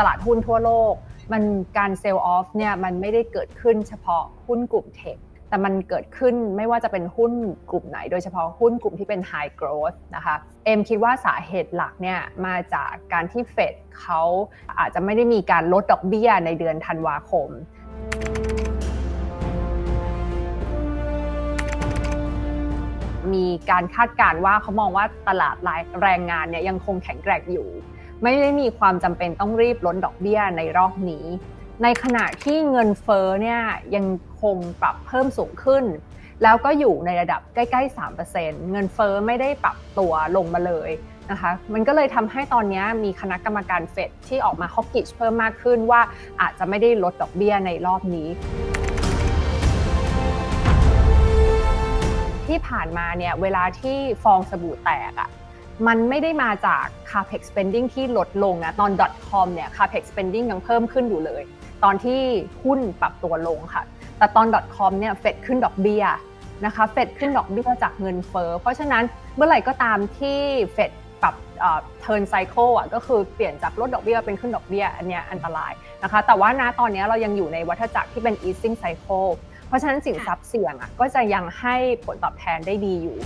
ตลาดหุ้นทั่วโลก มันการเซลล์ออฟเนี่ยมันไม่ได้เกิดขึ้นเฉพาะหุ้นกลุ่มเทคแต่มันเกิดขึ้นไม่ว่าจะเป็นหุ้นกลุ่มไหน โดยเฉพาะหุ้นกลุ่มที่เป็น High Growth นะคะ เอ็มคิดว่าสาเหตุหลักเนี่ยมาจากการที่เฟดเขาอาจจะไม่ได้มีการลดดอกเบี้ยในเดือนธันวาคม มีการคาดการณ์ว่าเขามองว่าตลาดแรงงานเนี่ยยังคงแข็งแกร่งอยู่ ไม่ได้มีความจำเป็นต้องรีบลดดอกเบี้ยในรอบนี้ ในขณะที่เงินเฟ้อเนี่ยยังคงปรับเพิ่มสูงขึ้น แล้วก็อยู่ในระดับใกล้ๆ 3%เงินเฟ้อไม่ได้ปรับตัวลงมาเลยนะคะมันก็เลยทำให้ตอนนี้มีคณะกรรมการเฟดที่ออกมาฮอกกิชเพิ่มมากขึ้นว่าอาจจะไม่ได้ลดดอกเบี้ยในรอบนี้ ที่ผ่านมาเนี่ยเวลาที่ฟองสบู่แตกอะ มันไม่ได้มาจาก capex spending ที่ลดลงนะตอน .com เนี่ย capex spending ยังเพิ่มขึ้นอยู่เลย ตอนที่หุ้นปรับตัวลงค่ะ แต่ตอน .com เนี่ยเฟดขึ้นดอกเบี้ยนะคะเฟดขึ้นดอกเบี้ยจากเงินเฟ้อเพราะฉะนั้นเมื่อไหร่ก็ตามที่เฟดปรับเทิร์นไซเคิลอะก็คือเปลี่ยนจากลดดอกเบี้ยเป็นขึ้นดอกเบี้ยอันเนี้ยอันตรายนะคะแต่ว่าณตอนนี้เรายังอยู่ในวัฏจักรที่เป็น easing cycle เพราะฉะนั้นสินทรัพย์เสี่ยงอะก็จะยังให้ผลตอบแทนได้ดีอยู่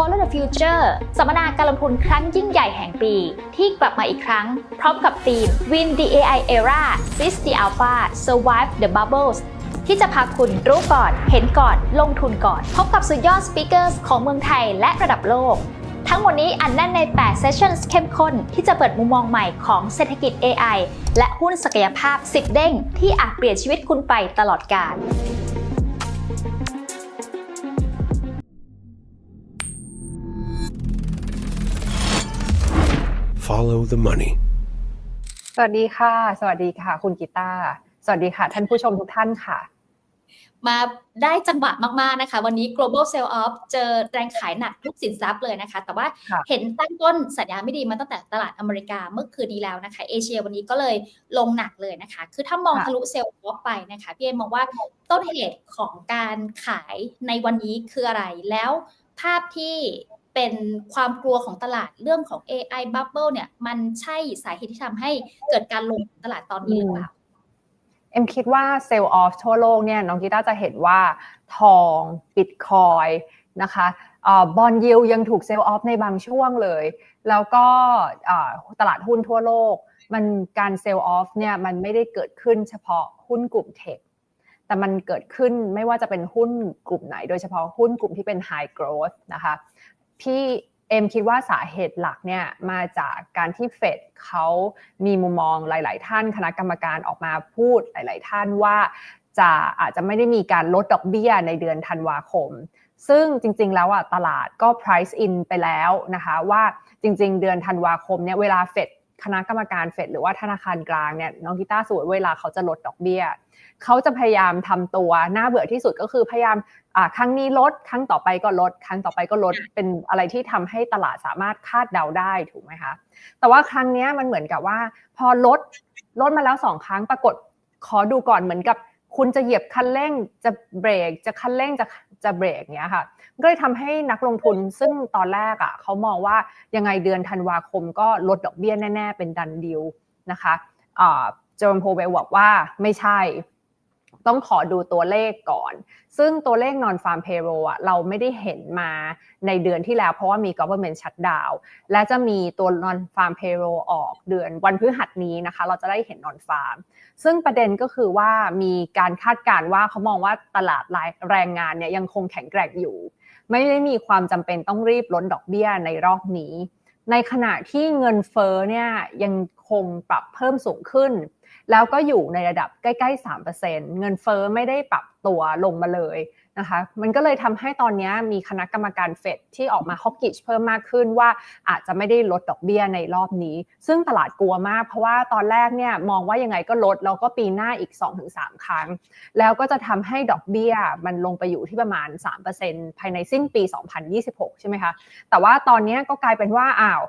Follow the Future สัมมนาการลงทุนครั้งยิ่งใหญ่แห่งปี ที่กลับมาอีกครั้ง พร้อมกับธีม Win the AI Era Seize the Alpha Survive the Bubbles ที่จะพาคุณรู้ก่อน เห็นก่อน ลงทุนก่อน พบกับสุดยอดสปีกเกอร์ของเมืองไทยและระดับโลก ทั้งหมดนี้อันแน่นใน 8 Sessions เข้มข้น ที่จะเปิดมุมมองใหม่ของเศรษฐกิจ AI และหุ้นศักยภาพ 10 เด้ง ที่อาจเปลี่ยนชีวิตคุณไปตลอดกาล Follow the money. สวัสดีค่ะ สวัสดีค่ะ คุณกีตาร์สวัสดีค่ะ ท่านผู้ชมทุกท่านค่ะ มาได้จังหวะมาก ๆ นะคะ วันนี้ global sell off เจอแรงขายหนักทุกสินทรัพย์เลยนะคะ แต่ว่าค่ะเห็นตั้งต้นสัญญาณไม่ดีมาตั้งแต่ตลาดอเมริกาเมื่อคืนนี้แล้วนะคะ เอเชียวันนี้ก็เลยลงหนักเลยนะคะ คือถ้ามองค่ะทะลุเซลล์ออฟไปนะคะพี่เอ็มมองว่าต้นเหตุของการขายในวันนี้คืออะไรแล้วภาพที่ เป็นความกลัวของตลาดเรื่องของ AI bubble เนี่ย มันใช่สาเหตุที่ทำให้เกิดการลงของตลาดตอนนี้หรือเปล่าเอ็มคิดว่าเซลล์ออฟทั่วโลกเนี่ยน้องกีตาร์จะเห็นว่าทองบิตคอยนะคะบอลยิวยังถูกเซลล์ออฟในบางช่วงเลย แล้วก็ตลาดหุ้นทั่วโลก มันการเซลล์ออฟเนี่ยมันไม่ได้เกิดขึ้นเฉพาะหุ้นกลุ่มเทคแต่มันเกิดขึ้นไม่ว่าจะเป็นหุ้นกลุ่มไหน โดยเฉพาะหุ้นกลุ่มที่เป็น High Growth นะคะ พี่เอ็มคิดว่าสาเหตุหลักเนี่ยมาจากการที่เฟดเขามีมุมมองหลาย ๆ ท่านคณะกรรมการออกมาพูดหลาย ๆ ท่านว่าจะอาจจะไม่ได้มีการลดดอกเบี้ยในเดือนธันวาคม ซึ่งจริง ๆ แล้วอะตลาดก็ price in ไปแล้วนะคะว่าจริง ๆ เดือนธันวาคมเนี่ยเวลาเฟด คณะกรรมการเฟดหรือว่าธนาคารกลางเนี่ยน้องกีตาร์สมมติเวลาเขาจะลดดอกเบี้ยเขาจะพยายามทำตัวน่าเบื่อที่สุดก็คือพยายามอ่าครั้งนี้ลด ครั้งต่อไปก็ลด ครั้งต่อไปก็ลดเป็นอะไรที่ทำให้ตลาดสามารถคาดเดาได้ถูกไหมคะแต่ว่าครั้งเนี้ยมันเหมือนกับว่า พอลดลดมาแล้วสองครั้งปรากฏขอดูก่อนเหมือนกับ คุณจะเหยียบคันเร่งจะเบรกจะคันเร่งจะจะเบรกเนี้ยค่ะก็เลยทำให้นักลงทุนซึ่งตอนแรกอะเขามองว่ายังไงเดือนธันวาคมก็ลดดอกเบี้ยแน่ ๆ เป็นดันดิวนะคะเจอร์มโพเวลบอกว่าไม่ใช่ ต้องขอดูตัวเลขก่อน ซึ่งตัวเลข non farm payroll อะเราไม่ได้เห็นมาในเดือนที่แล้ว เพราะว่ามี government shutdown และจะมีตัว non farm payroll ออกเดือนวันพฤหัสนี้นะคะ เราจะได้เห็น non farm ซึ่งประเด็นก็คือว่ามีการคาดการณ์ว่าเขามองว่าตลาดแรงงานเนี่ยยังคงแข็งแกร่งอยู่ ไม่ได้มีความจำเป็นต้องรีบลดดอกเบี้ยในรอบนี้ ในขณะที่เงินเฟ้อเนี่ยยังคงปรับเพิ่มสูงขึ้น แล้วก็อยู่ในระดับใกล้ๆ 3%เงินเฟ้อไม่ได้ปรับตัวลงมาเลยนะคะมันก็เลยทำให้ตอนนี้มีคณะกรรมการเฟดที่ออกมาฮอกกิชเพิ่มมากขึ้นว่าอาจจะไม่ได้ลดดอกเบี้ยในรอบนี้ ซึ่งตลาดกลัวมากเพราะว่าตอนแรกเนี่ยมองว่ายังไงก็ลดแล้วก็ปีหน้าอีก 2-3 ครั้ง แล้วก็จะทำให้ดอกเบี้ยมันลงไปอยู่ที่ประมาณ 3%ภายในสิ้นปี 2026 ใช่ไหมคะแต่ว่าตอนนี้ก็กลายเป็นว่าอ้าว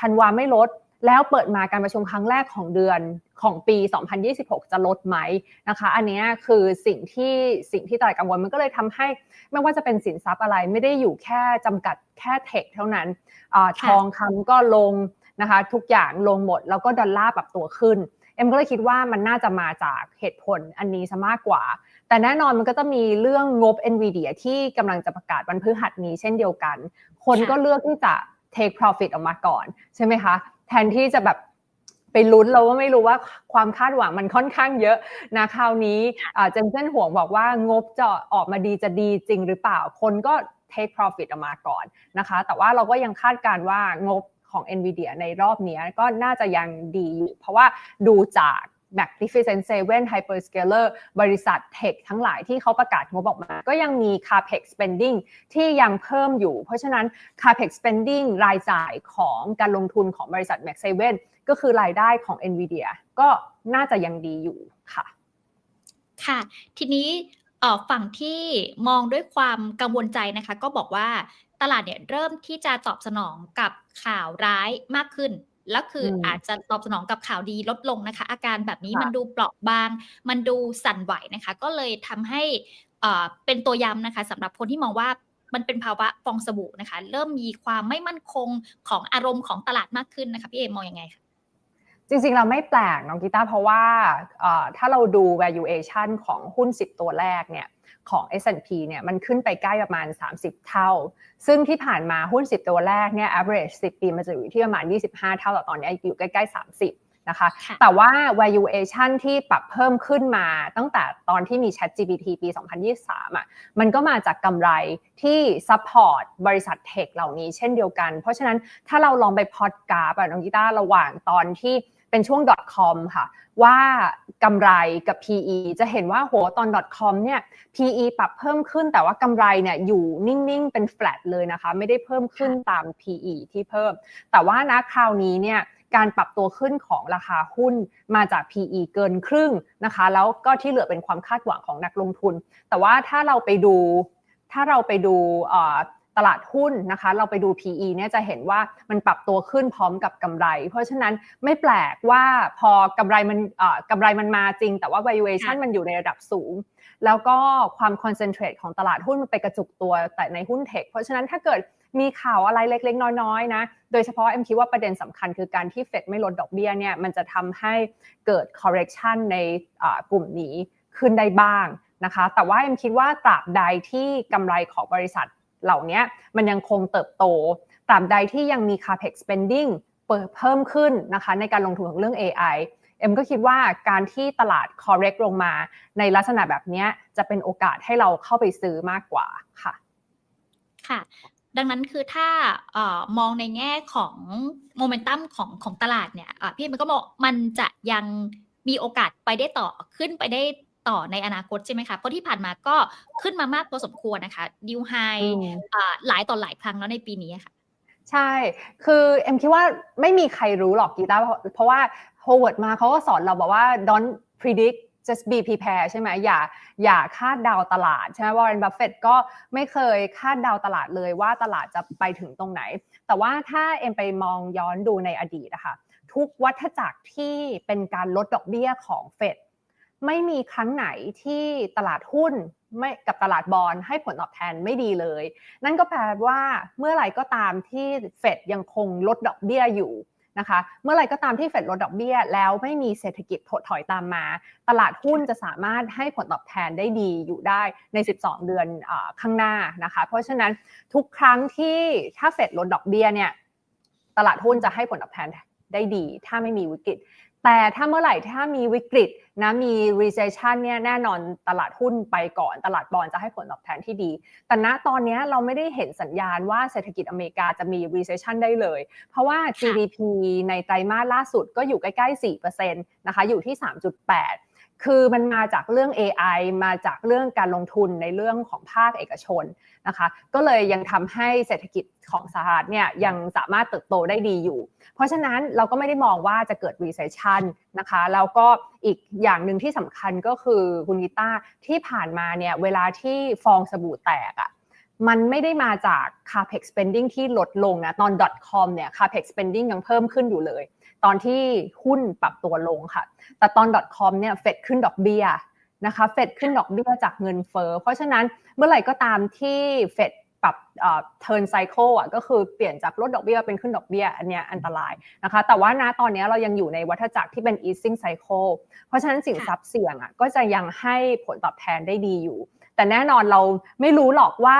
ธันวาไม่ลด แล้วเปิดมาการประชุมครั้งแรกของเดือนของปี 2026 จะลดไหมนะคะ อันนี้คือสิ่งที่สิ่งที่ตลาดกังวลมันก็เลยทำให้ไม่ว่าจะเป็นสินทรัพย์อะไรไม่ได้อยู่แค่จำกัดแค่เทคเท่านั้นอาทองคำก็ลงนะคะทุกอย่างลงหมดแล้วก็ดอลลาร์ปรับตัวขึ้น เอ็มก็เลยคิดว่ามันน่าจะมาจากเหตุผลอันนี้ซะมากกว่า แต่แน่นอนมันก็จะมีเรื่องงบ NVIDIA ที่กำลังจะประกาศวันพฤหัสนี้เช่นเดียวกัน คนก็เลือกที่จะ take profit ออกมาก่อน ใช่ไหมคะ แทนที่จะแบบไปลุ้นเราก็ไม่รู้ว่าความคาดหวังมันค่อนข้างเยอะนะคราวนี้เจมเซนห่วงบอกว่างบจะออกมาดีจะดีจริงหรือเปล่า คนก็ take profit ออกมาก่อนนะคะ แต่ว่าเราก็ยังคาดการว่างบของ NVIDIA ในรอบนี้ก็น่าจะยังดีอยู่เพราะว่าดูจาก Magnificent Seven Hyperscaler บริษัทเทคทั้งหลายที่เขาประกาศงบออกมา ก็ยังมี CAPEX spending ที่ยังเพิ่มอยู่ เพราะฉะนั้น CAPEX spending รายจ่ายของการลงทุนของบริษัท Max 7ก็คือรายได้ของ NVIDIA ก็น่าจะยังดีอยู่ค่ะ ค่ะ ทีนี้ฝั่งที่มองด้วยความกังวลใจนะคะ ก็บอกว่าตลาดเนี่ยเริ่มที่จะตอบสนองกับข่าวร้ายมากขึ้น แล้วคือออาจจะตอบสนองกับข่าวดีลดลงนะคะ อาการแบบนี้มันดูเปราะบาง มันดูสั่นไหวนะคะ ก็เลยทำให้เป็นตัวย้ำนะคะสำหรับคนที่มองว่ามันเป็นภาวะฟองสบู่นะคะ เริ่มมีความไม่มั่นคงของอารมณ์ของตลาดมากขึ้นนะคะพี่เอมองอยังไงคะจริงๆ เราไม่แปลกน้องกีตาร์เพราะว่าถ้าเราดู valuation ของหุ้น 10 ตัวแรกเนี่ย ของ S&P เนี่ยมันขึ้นไปใกล้ประมาณ 30 เท่า ซึ่งที่ผ่านมาหุ้น 10 ตัวแรกเนี่ย average 10 ปีมันจะอยู่ที่ประมาณ 25 เท่าแต่ตอนนี้อยู่ใกล้ ๆ 30นะคะแต่ว่า valuation ที่ปรับเพิ่มขึ้นมาตั้งแต่ตอนที่มี Chat GPT ปี 2023อะมันก็มาจากกำไรที่ support บริษัทเทคเหล่านี้เช่นเดียวกัน เพราะฉะนั้นถ้าเราลองไปพอดกราฟอะน้องกีตาร์ระหว่างตอนที่ เป็นช่วง .com ค่ะว่ากำไรกับ PE จะเห็นว่าโหตอน .com เนี่ย PE ปรับเพิ่มขึ้นแต่ว่ากำไรเนี่ยอยู่นิ่งๆ เป็น flat เลยนะคะ ไม่ได้เพิ่มขึ้นตาม PE ที่เพิ่ม แต่ว่านะคราวนี้เนี่ยการปรับตัวขึ้นของราคาหุ้นมาจาก PE เกินครึ่งนะคะ แล้วก็ที่เหลือเป็นความคาดหวังของนักลงทุน แต่ว่าถ้าเราไปดูถ้าเราไปดู ตลาดหุ้นนะคะ เราไปดู PE เนี่ยจะเห็นว่ามันปรับตัวขึ้นพร้อมกับกำไร เพราะฉะนั้นไม่แปลกว่าพอกำไรมันกำไรมันมาจริง แต่ว่า valuation มันอยู่ในระดับสูง แล้วก็ความ concentrate ของตลาดหุ้นมันไปกระจุกตัวแต่ในหุ้นเทคเพราะฉะนั้นถ้าเกิดมีข่าวอะไรเล็กๆ น้อยๆนะ โดยเฉพาะเอ็มคิดว่าประเด็นสำคัญคือการที่เฟดไม่ลดดอกเบี้ยเนี่ยมันจะทำให้เกิด correction ในกลุ่มนี้ขึ้นได้บ้างนะคะ แต่ว่าเอ็มคิดว่าตราบใดที่กำไรของบริษัท เหล่านี้มันยังคงเติบโตตราบใดที่ยังมี capex spending เพิ่มขึ้นนะคะในการลงทุนของเรื่อง AI เอ็มก็คิดว่าการที่ตลาด correct ลงมาในลักษณะแบบนี้จะเป็นโอกาสให้เราเข้าไปซื้อมากกว่าค่ะ ค่ะ ดังนั้นคือถ้าออมองในแง่ของโมเมนตัมของของตลาดเนี่ยพี่มันก็บอกมันจะยังมีโอกาสไปได้ต่อขึ้นไปได้ ต่อในอนาคตใช่ไหมคะ เพราะที่ผ่านมาก็ขึ้นมามากพอสมควรนะคะดิวไฮหลายต่อหลายครั้งแล้วในปีนี้ค่ะ ใช่ คือเอ็มคิดว่าไม่มีใครรู้หรอกกีตาร์เพราะว่าโฮเวิร์ดมาเขาก็สอนเราบอกว่า don't predict just be prepared ใช่ไหมอย่าอย่าคาดเดาตลาด ใช่ไหมวอร์เรนบัฟเฟตก็ไม่เคยคาดเดาตลาดเลยว่าตลาดจะไปถึงตรงไหน แต่ว่าถ้าเอ็มไปมองย้อนดูในอดีตนะคะทุกวัฏจักรที่เป็นการลดดอกเบี้ยของเฟด ไม่มีครั้งไหนที่ตลาดหุ้นไม่กับตลาดบอลให้ผลตอบแทนไม่ดีเลย นั่นก็แปลว่าเมื่อไหร่ก็ตามที่เฟดยังคงลดดอกเบี้ยอยู่นะคะ เมื่อไหร่ก็ตามที่เฟดลดดอกเบี้ย แล้วไม่มีเศรษฐกิจถดถอยตามมา ตลาดหุ้นจะสามารถให้ผลตอบแทนได้ดีอยู่ได้ใน 12 เดือนอข้างหน้านะคะ เพราะฉะนั้นทุกครั้งที่ถ้าเฟดลดดอกเบี้ยเนี่ยตลาดหุ้นจะให้ผลตอบแทนได้ดี ถ้าไม่มีวิกฤต แต่ถ้าเมื่อไหร่ถ้ามีวิกฤตนะมี recession เนี่ยแน่นอนตลาดหุ้นไปก่อนตลาดบอลจะให้ผลตอบแทนที่ดี แต่ณตอนนี้เราไม่ได้เห็นสัญญาณว่าเศรษฐกิจอเมริกาจะมี recession ได้เลย เพราะว่า GDP ในไตรมาสล่าสุดก็อยู่ใกล้ๆ4%นะคะอยู่ที่ 3.8 คือมันมาจากเรื่อง AI มาจากเรื่องการลงทุนในเรื่องของภาคเอกชนนะคะ ก็เลยยังทำให้เศรษฐกิจของสหรัฐเนี่ยยังสามารถเติบโตได้ดีอยู่ เพราะฉะนั้นเราก็ไม่ได้มองว่าจะเกิด recession นะคะ แล้วก็อีกอย่างหนึ่งที่สำคัญก็คือคุณกิต้าที่ผ่านมาเนี่ยเวลาที่ฟองสบู่แตกอะ่ะมันไม่ได้มาจาก capex spending ที่ลดลงนะ ตอน .com เนี่ย capex spending ยังเพิ่มขึ้นอยู่เลย ตอนที่หุ้นปรับตัวลงค่ะ แต่ตอน .com เนี่ยเฟดขึ้นดอกเบี้ยนะคะเฟดขึ้นดอกเบี้ยจากเงินเฟ้อเพราะฉะนั้นเมื่อไหร่ก็ตามที่เฟดปรับเอ่อ turn cycle อะก็คือเปลี่ยนจากลดดอกเบี้ยเป็นขึ้นดอกเบี้ยอันเนี้ยอันตรายนะคะแต่ว่าณตอนนี้เรายังอยู่ในวัฏจักรที่เป็น easing cycle เพราะฉะนั้นสินทรัพย์เสี่ยงอะก็จะยังให้ผลตอบแทนได้ดีอยู่ แต่แน่นอนเราไม่รู้หรอกว่า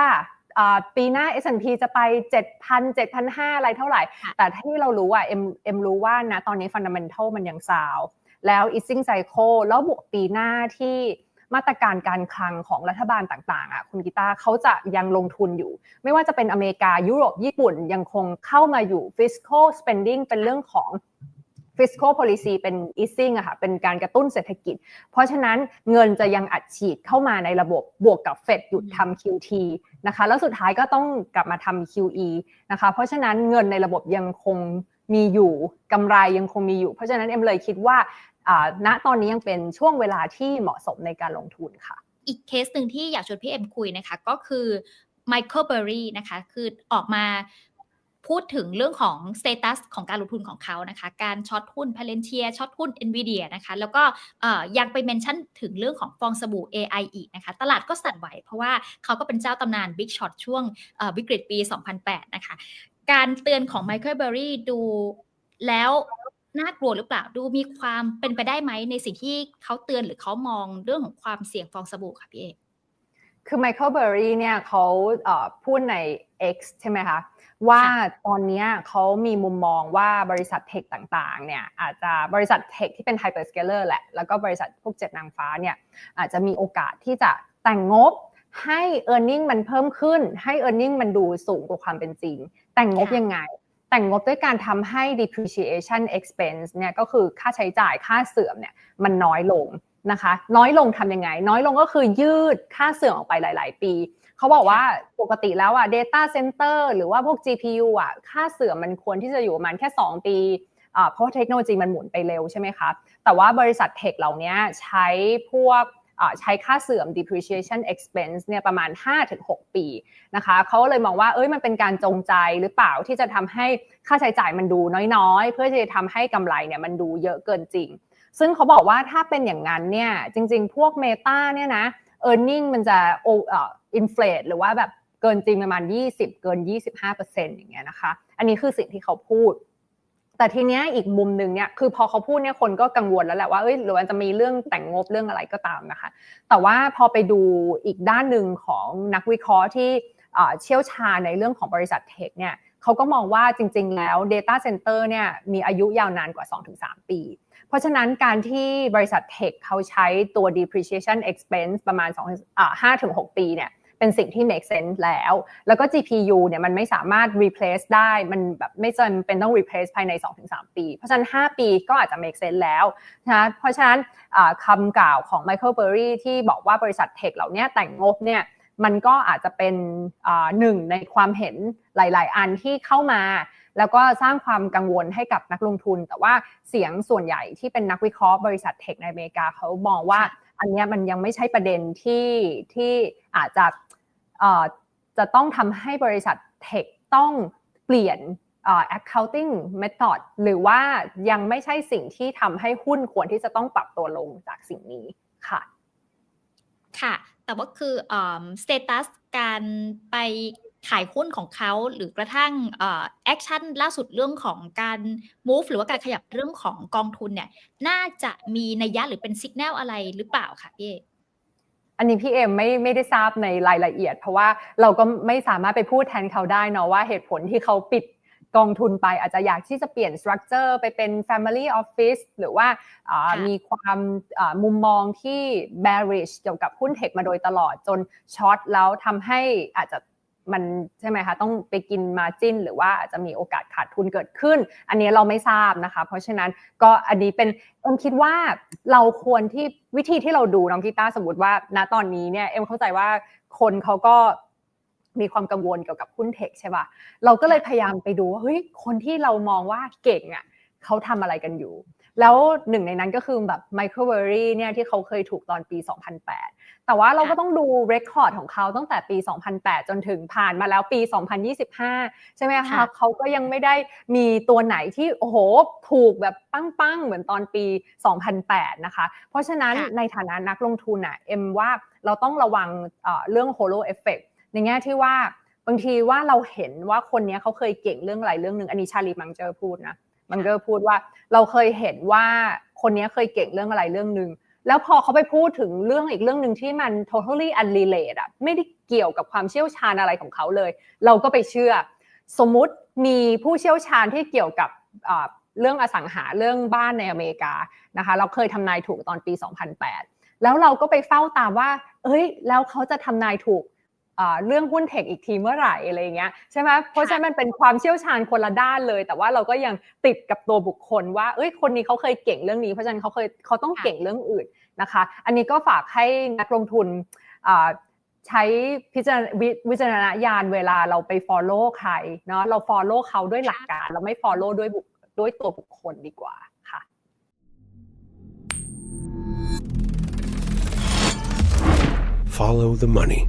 ปีหน้า S&P จะไป 7,000 7,500 อะไรเท่าไหร่ค่ะแต่ที่เรารู้อะเอ็มเอ็มรู้ว่านะตอนนี้ fundamental มันยังซาวแล้ว easing cycle แล้วบวกปีหน้าที่มาตรการการคลังของรัฐบาลต่างๆอะคุณกีตาร์เขาจะยังลงทุนอยู่ ไม่ว่าจะเป็นอเมริกายุโรปญี่ปุ่นยังคงเข้ามาอยู่ fiscal spending เป็นเรื่องของ fiscal policy เป็น easing อะค่ะเป็นการกระตุ้นเศรษฐกิจ เพราะฉะนั้นเงินจะยังอัดฉีดเข้ามาในระบบบวกกับเฟดหยุดทำ QT นะคะแล้วสุดท้ายก็ต้องกลับมาทำ QE นะคะเพราะฉะนั้นเงินในระบบยังคงมีอยู่กำไรยังคงมีอยู่ เพราะฉะนั้นเอ็มเลยคิดว่าอ่าณตอนนี้ยังเป็นช่วงเวลาที่เหมาะสมในการลงทุนค่ะ อีกเคสหนึ่งที่อยากชวนพี่เอ็มคุยนะคะก็คือไมเคิลเบอรี่นะคะคือออกมา พูดถึงเรื่องของสเตตัสของการลงทุนของเขานะคะ การช็อตหุ้นพาเลนเทียช็อตหุ้น NVIDIA นะคะ แล้วก็ยังไปเมนชั่นถึงเรื่องของฟองสบู่ AI อีกนะคะ ตลาดก็สั่นไหวเพราะว่าเขาก็เป็นเจ้าตำนาน Big Shot ช่วงวิกฤตปี 2008 นะคะ การเตือนของไมเคิลเบอรี่ดูแล้วน่ากลัวหรือเปล่าดูมีความเป็นไปได้ไหมในสิ่งที่เขาเตือนหรือเขามองเรื่องของความเสี่ยงฟองสบู่ค่ะพี่เอกคือไมเคิลเบอร์รี่เนี่ยเขาพูดใน X ใช่ไหมคะ ว่าตอนเนี้ยเขามีมุมมองว่าบริษัทเทคต่างๆเนี่ยอาจจะบริษัทเทคที่เป็นไฮเปอร์สเกลเลอร์แหละ แล้วก็บริษัทพวกเจ็ดนางฟ้าเนี่ยอาจจะมีโอกาสที่จะแต่งงบให้ e a r n i n g มันเพิ่มขึ้น ให้ e a r n i n g มันดูสูงกว่าความเป็นจริง แต่งงบค่ะยังไง แต่งงบด้วยการทำให้ depreciation expense เนี่ยก็คือค่าใช้จ่ายค่าเสื่อมเนี่ยมันน้อยลงนะคะ น้อยลงทำยังไง น้อยลงก็คือยืดค่าเสื่อมออกไปหลาย ๆ ปี เขาบอกว่าปกติแล้วอะ data center หรือว่าพวก GPU อะ ค่าเสื่อมมันควรที่จะอยู่ประมาณแค่ 2 ปีเพราะว่าเทคโนโลยีมันหมุนไปเร็วใช่ไหมคะแต่ว่าบริษัทเทคเหล่านี้ใช้พวกใช้ค่าเสื่อม depreciation expense เนี่ยประมาณ 5-6 ปีนะคะเขาเลยมองว่าเอ้ยมันเป็นการจงใจหรือเปล่าที่จะทำให้ค่าใช้จ่ายมันดูน้อยๆ เพื่อจะทำให้กำไรเนี่ยมันดูเยอะเกินจริง ซึ่งเขาบอกว่าถ้าเป็นอย่างนั้นเนี่ยจริงๆ พวก Meta เนี่ยนะ e a r n i n g มันจะ อเอ่อ inflate หรือว่าแบบเกินจริงประมาณ 20 เกิน 25%อย่างเงี้ยนะคะ อันนี้คือสิ่งที่เขาพูด แต่ทีเนี้ยอีกมุมหนึ่งเนี่ยคือพอเขาพูดเนี่ยคนก็กังวลแล้วแหละว่าเอ้ยหรือว่าจะมีเรื่องแต่งงบเรื่องอะไรก็ตามนะคะ แต่ว่าพอไปดูอีกด้านหนึ่งของนักวิเคราะห์ที่เชี่ยวชาญในเรื่องของบริษัทเทคเนี่ยเขาก็มองว่าจริง ๆ แล้ว Data Center เนี่ยมีอายุยาวนานกว่า 2-3 ปี เพราะฉะนั้นการที่บริษัทเทคเขาใช้ตัว depreciation expense ประมาณ2อ่า5-6 ปีเนี่ย เป็นสิ่งที่ make sense แล้ว แล้วก็ GPU เนี่ยมันไม่สามารถ replace ได้ มันแบบไม่จำเป็นต้อง replace ภายใน 2-3 ปี เพราะฉะนั้น 5 ปีก็อาจจะ make sense แล้วนะเพราะฉะนั้นคำกล่าวของ Michael Burry ที่บอกว่าบริษัทเทคเหล่านี้แต่งงบเนี่ยมันก็อาจจะเป็นหนึ่งในความเห็นหลาย ๆ อันที่เข้ามา แล้วก็สร้างความกังวลให้กับนักลงทุน แต่ว่าเสียงส่วนใหญ่ที่เป็นนักวิเคราะห์บริษัทเทคในอเมริกาเขามองว่า อันเนี้ยมันยังไม่ใช่ประเด็นที่ที่อาจจะ จะต้องทำให้บริษัทเทคต้องเปลี่ยนเอ่อ accounting method หรือว่ายังไม่ใช่สิ่งที่ทำให้หุ้นควรที่จะต้องปรับตัวลงจากสิ่งนี้ค่ะ ค่ะ แต่ว่าคือสเตตัสการไปขายหุ้นของเขาหรือกระทั่งแอคชั่นล่าสุดเรื่องของการ move หรือว่าการขยับเรื่องของกองทุนเนี่ย น่าจะมีนัยยะหรือเป็นสัญญาณอะไรหรือเปล่าคะพี่ อกอันนี้พี่เอ็มไม่ไม่ได้ทราบในรายละเอียด เพราะว่าเราก็ไม่สามารถไปพูดแทนเขาได้เนาะว่าเหตุผลที่เขาปิดกองทุนไปอาจจะอยากที่จะเปลี่ยนสตรัคเจอร์ไปเป็น Family Office หรือว่าอ่าค่ะมีความอ่ามุมมองที่ bearish เกี่ยวกับหุ้นเทคมาโดยตลอดจนช็อตแล้วทำให้อาจจะ มันใช่ไหมคะต้องไปกินมาจิ้น หรือว่าอาจจะมีโอกาสขาดทุนเกิดขึ้น อันนี้เราไม่ทราบนะคะ เพราะฉะนั้นก็อันนี้เป็นเอ็มคิดว่าเราควรที่วิธีที่เราดูน้องกีตาร์สมมติว่าณตอนนี้เนี่ยเอ็มเข้าใจว่าคนเขาก็มีความกังวลเกี่ยวกับหุ้นเทคใช่ป่ะเราก็เลยพยายามไปดูว่าเฮ้ยคนที่เรามองว่าเก่งอะเขาทำอะไรกันอยู่แล้วหนึ่งในนั้นก็คือแบบไมโครเวอรี่เนี่ยที่เขาเคยถูกตอนปี 2008 แต่ว่าเราก็ค่ะต้องดูเรคคอร์ดของเขาตั้งแต่ปี 2008 จนถึงผ่านมาแล้วปี 2025 ใช่ไหมคะค่ะเขาก็ยังไม่ได้มีตัวไหนที่โอ้โหถูกแบบปั้งๆ เหมือนตอนปี 2008 นะคะ เพราะฉะนั้นค่ะในฐานะนักลงทุนอะเอ็มว่าเราต้องระวังเอ่อเรื่อง holo effect ในแง่ที่ว่าบางทีว่าเราเห็นว่าคนเนี้ยเขาเคยเก่งเรื่องอะไรเรื่องหนึ่งอันนี้ชาลีมังเจอร์พูดนะมังเจอร์พูดว่าเราเคยเห็นว่าคนเนี้ยเคยเก่งเรื่องอะไรเรื่องหนึ่ง แล้วพอเขาไปพูดถึงเรื่องอีกเรื่องหนึ่งที่มัน totally unrelated อะไม่ได้เกี่ยวกับความเชี่ยวชาญอะไรของเขาเลย เราก็ไปเชื่อ สมมุติมีผู้เชี่ยวชาญที่เกี่ยวกับเรื่องอสังหาเรื่องบ้านในอเมริกานะคะ เราเคยทำนายถูกตอนปี 2008 แล้วเราก็ไปเฝ้าตามว่า เอ้ย แล้วเขาจะทำนายถูก เรื่องหุ้นเทคอีกทีเมื่อไหร่อะไรอย่างเงี้ยใช่ไหมเพราะฉะนั้นมันเป็นความเชี่ยวชาญคนละด้านเลย แต่ว่าเราก็ยังติดกับตัวบุคคลว่าเอ้ยคนนี้เขาเคยเก่งเรื่องนี้ เพราะฉะนั้นเขาเคยเขาต้องเก่งเรื่องอื่นนะคะ อันนี้ก็ฝากให้นักลงทุนอ่าใช้พิจารณวิวิจารณญาณเวลาเราไป follow ใครเนาะเรา follow เขาด้วยหลักการ เราไม่ follow ด้วยบุคด้วยตัวบุคคลดีกว่าค่ะ Follow the money.